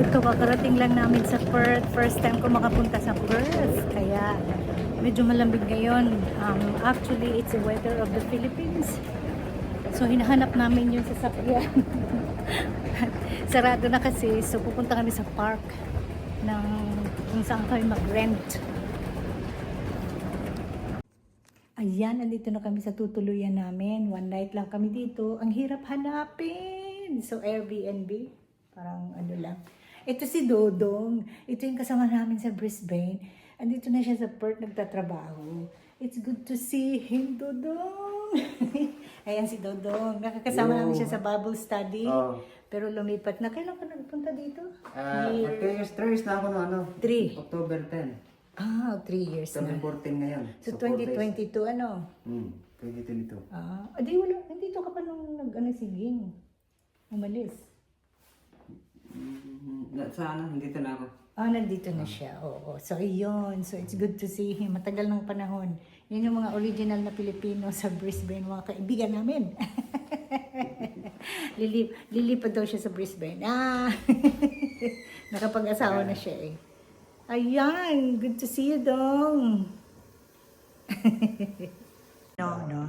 Ito, kakarating lang namin sa Perth. First time ko makapunta sa Perth. Kaya medyo malamig ngayon. Um, actually, it's the weather of the Philippines. So, hinahanap namin yung sasakyan. Sarado na kasi. So, pupunta kami sa park ng kung saan kami mag-rent. Ayan, nandito na kami sa tutuluyan namin. One night lang kami dito. Ang hirap hanapin. So, Airbnb. Parang ano lang. Ito si Dodong. Ito yung kasama namin sa Brisbane. Andito na siya sa Perth nagtatrabaho. It's good to see him, Dodong. Ayan si Dodong. Nakakasama Yo. namin siya sa Bible study. Oh. Pero lumipat na. Kailan ka nagpunta dito? Ah, Year- uh, years, three years na ako no, ano? Three. October 10. Ah, three years na. 2014 ngayon. So, four days. 2022, ano? Hmm, 2022. Ah, adi wala, nandito ka pa nung nag, ano, si Ging. Umalis. Mm, na, sa ano, nandito na ako. Ah, nandito na siya. Oo. So, ayun. So, it's good to see him. Matagal ng panahon. Yun yung mga original na Pilipino sa Brisbane, mga kaibigan namin. Lilip, lilipad daw siya sa Brisbane. Ah! Nakapag-asawa na siya eh. Ayan! Good to see you, Dong! no, no.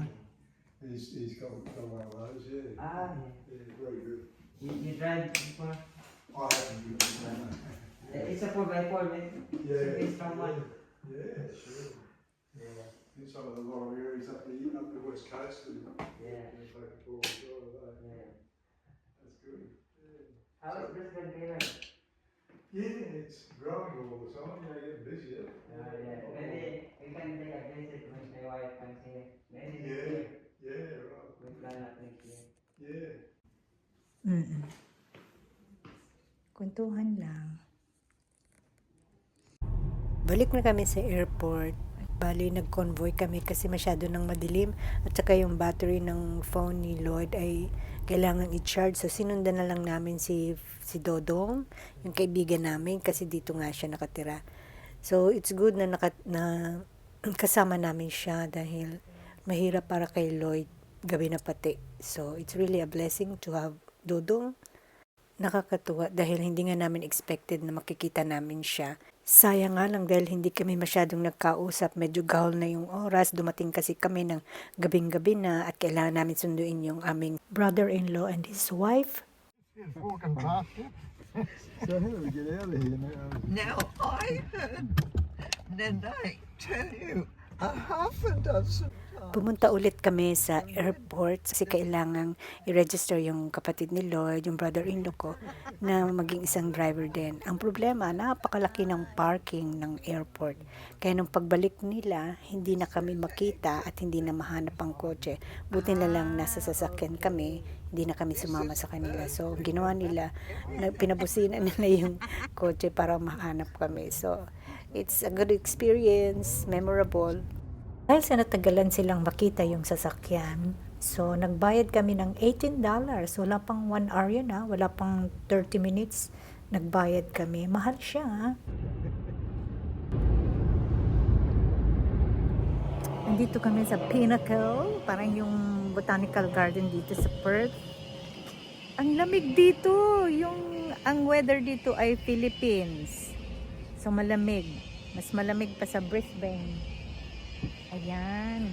He's, he's got, got one of those, yeah. Ah, Yeah, very good. you, you drive before? I haven't driven one. It's a 4x4, man. Yeah. It's from one. Yeah, sure. Yeah. In some of the lower areas up the, up the west coast, and Yeah. they take a four wheel drive, that. yeah. That's good. Yeah. How is Brisbane feeling? Yeah, it's growing all the time, they get busier. Uh, yeah. Maybe we can take a visit when my wife comes here. Maybe this Yeah. year. Yeah, right. We plan up next year. Yeah. Mm Kwentuhan lang. Balik na kami sa airport. Bali, nag-convoy kami kasi masyado nang madilim. At saka yung battery ng phone ni Lloyd ay kailangan i-charge. So, sinundan na lang namin si, si Dodong, yung kaibigan namin, kasi dito nga siya nakatira. So, it's good na, naka, na kasama namin siya dahil mahirap para kay Lloyd gawin na pati. So, it's really a blessing to have Dodong nakakatuwa dahil hindi nga namin expected na makikita namin siya. Sayang nga lang dahil hindi kami masyadong nagkausap, medyo gahol na yung oras, dumating kasi kami ng gabing-gabi na at kailangan namin sunduin yung aming brother-in-law and his wife. So we get out of here now? I heard Nanette tell you half a dozen times. Pumunta ulit kami sa airport kasi kailangang i-register yung kapatid ni Lloyd, yung brother-in-law ko, na maging isang driver din. Ang problema, napakalaki ng parking ng airport. Kaya nung pagbalik nila, hindi na kami makita at hindi na mahanap ang kotse. Buti na lang nasa sasakyan kami, hindi na kami sumama sa kanila. So, ginawa nila, na- pinabusina nila yung kotse para mahanap kami. So, it's a good experience, memorable. Dahil sa natagalan silang makita yung sasakyan, so nagbayad kami ng $18. Wala pang 1 hour yun ha, wala pang 30 minutes. Nagbayad kami. Mahal siya ha. Nandito kami sa Pinnacle, parang yung botanical garden dito sa Perth. Ang lamig dito, yung ang weather dito ay Philippines. So malamig. Mas malamig pa sa Brisbane. Ayan.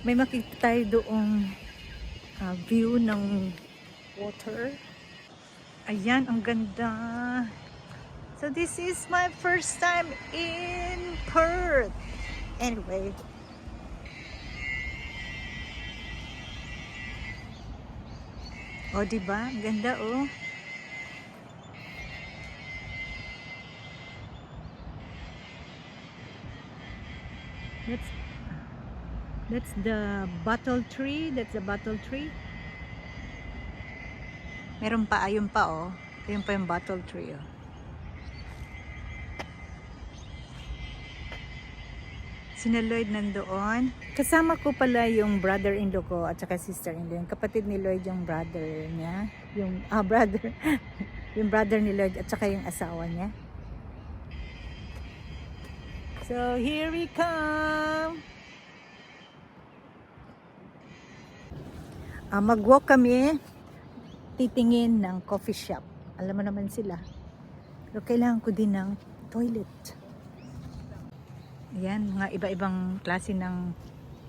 May makita tayo doong ah, view ng water. Ayan, ang ganda. So this is my first time in Perth. Anyway. O, oh, diba? Ang ganda, oh. That's That's the bottle tree. That's the bottle tree. Meron pa, ayun pa oh. Ayun pa yung bottle tree oh. Sina Lloyd nandoon. Kasama ko pala yung brother-in-law ko at saka sister-in-law. Yung kapatid ni Lloyd yung brother niya. Yung, ah, brother. yung brother ni Lloyd at saka yung asawa niya. So, here we come! Ah, mag-walk kami titingin ng coffee shop. Alam mo naman sila. Pero kailangan ko din ng toilet. Ayan, mga iba-ibang klase ng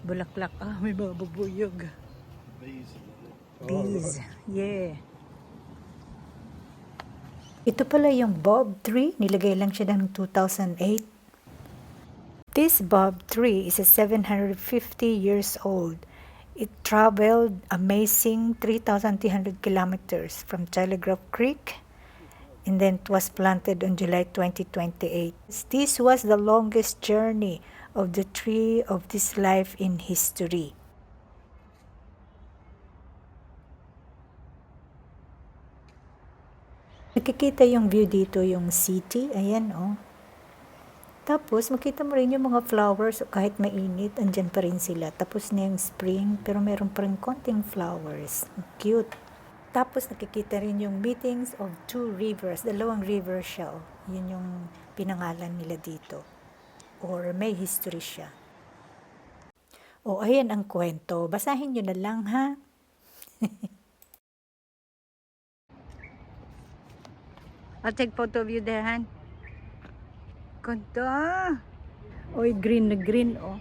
bulaklak. Ah, may mga bubuyog. Bees. Yeah. Ito pala yung Bob tree. Nilagay lang siya ng 2008. This Bob tree is a 750 years old. It traveled amazing 3,300 kilometers from Telegraph Creek and then it was planted on July 2028. This was the longest journey of the tree of this life in history. Nakikita yung view dito, yung city. Ayan, oh. Tapos, makita mo rin yung mga flowers, kahit mainit, andyan pa rin sila. Tapos na yung spring, pero meron pa rin konting flowers. Cute. Tapos, nakikita rin yung meetings of two rivers, dalawang river siya. oh. Yun yung pinangalan nila dito. Or may history siya. O, ayan ang kwento. Basahin nyo na lang, ha? I'll take photo of you there, Han. Ganda. Oy, green na green, oh.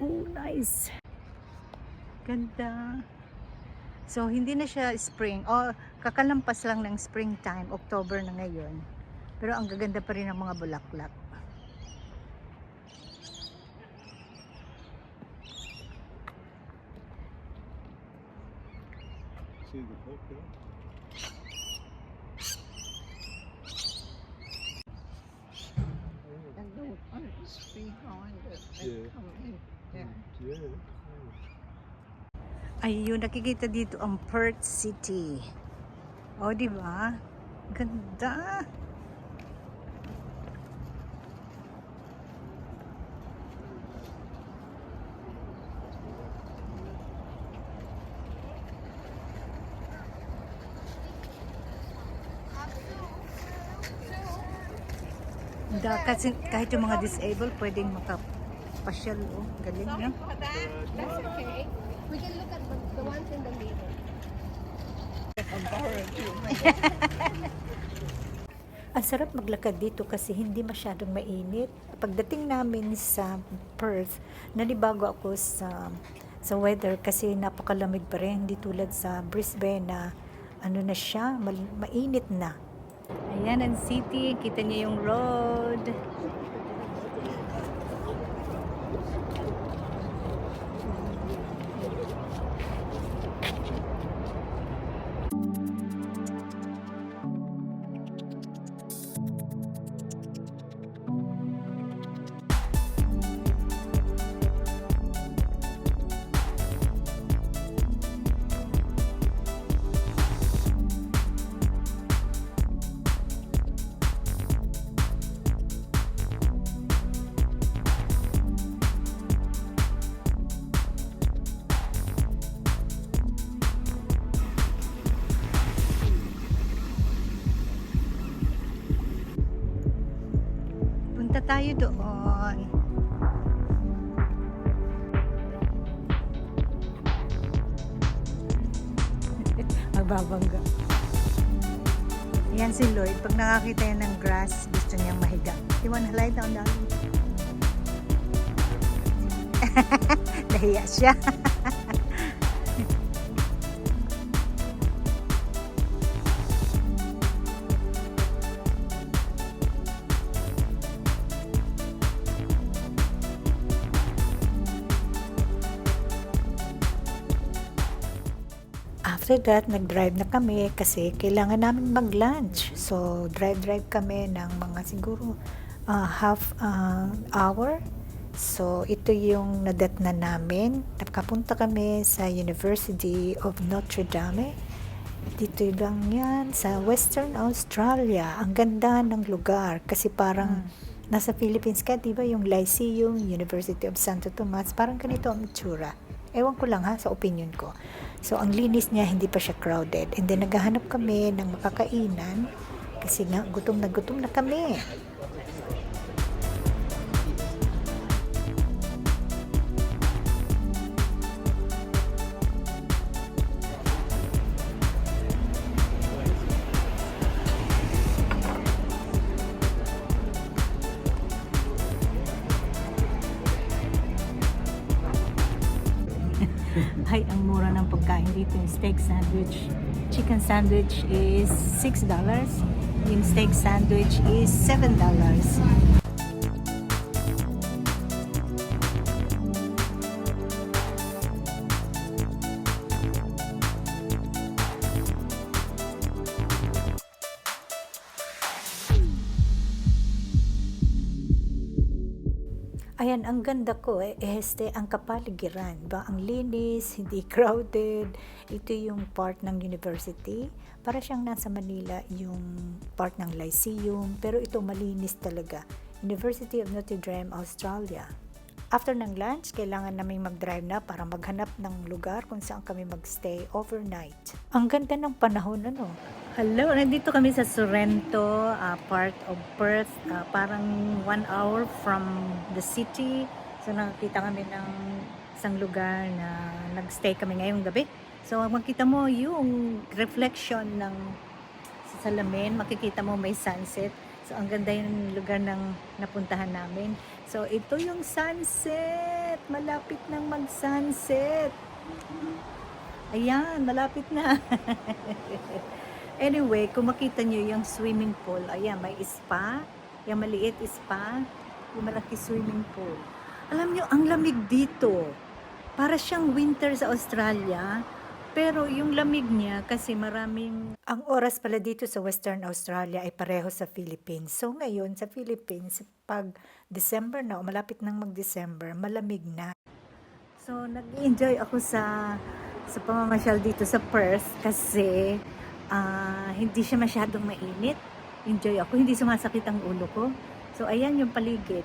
Oh, nice. Ganda. So, hindi na siya spring. O, kakalampas lang ng springtime, October na ngayon. Pero ang gaganda pa rin ng mga bulaklak. See the book there? And the ones behind it, Yeah. Yeah. Ay, yung nakikita dito ang Perth City. O, di ba? Ganda. Da, kasi kahit yung mga disabled pwedeng makapasyal oh. Galing for that. That's okay. We can look at the, the ones in the middle. Ang sarap maglakad dito kasi hindi masyadong mainit. Pagdating namin sa Perth, nanibago ako sa sa weather kasi napakalamig pa rin. Hindi tulad sa Brisbane na ano na siya, mainit na. Ayan ang city, kita niyo yung road. Punta tayo doon. Magbabangga. Yan si Lloyd. Pag nakakita yan ng grass, gusto niyang mahiga. You wanna lie down, darling? Nahiya siya. After that, nag-drive na kami kasi kailangan namin mag-lunch. So, drive-drive kami ng mga siguro ah, half ah, hour. So, ito yung nadat na namin. Nakapunta kami sa University of Notre Dame. Dito lang yan sa Western Australia. Ang ganda ng lugar kasi parang nasa Philippines ka, di ba? Yung Lyceum, University of Santo Tomas, parang ganito ang itsura. Ewan ko lang ha, sa opinion ko. So, ang linis niya, hindi pa siya crowded. And then, naghahanap kami ng makakainan kasi nga, gutom na gutom na kami. Steak sandwich. Chicken sandwich is $6. Yung steak sandwich is $7. Ayan, ang ganda ko eh, este, ang kapaligiran, ba? Ang linis, hindi crowded. Ito yung part ng university. Para siyang nasa Manila yung part ng Lyceum, pero ito malinis talaga. University of Notre Dame, Australia. After ng lunch, kailangan naming mag-drive na para maghanap ng lugar kung saan kami magstay overnight. Ang ganda ng panahon, ano? Hello, nandito kami sa Sorrento, ah, part of Perth. Ah, parang one hour from the city. So nakakita kami ng isang lugar na nagstay kami ngayong gabi. So makita mo yung reflection ng sa salamin, makikita mo may sunset. So ang ganda yung lugar ng napuntahan namin. So ito yung sunset. Malapit nang mag-sunset. Ayan, malapit na. Anyway, kung makita nyo yung swimming pool, ayan, may spa, yung maliit spa, yung malaki swimming pool. Alam nyo, ang lamig dito. Para siyang winter sa Australia, pero yung lamig niya kasi maraming Ang oras pala dito sa Western Australia ay pareho sa Philippines. So ngayon sa Philippines, pag December na o malapit nang mag-December, malamig na. So, nag-enjoy ako sa sa pamamasyal dito sa Perth kasi ah, hindi siya masyadong mainit. Enjoy ako, hindi sumasakit ang ulo ko. So, ayan yung paligid.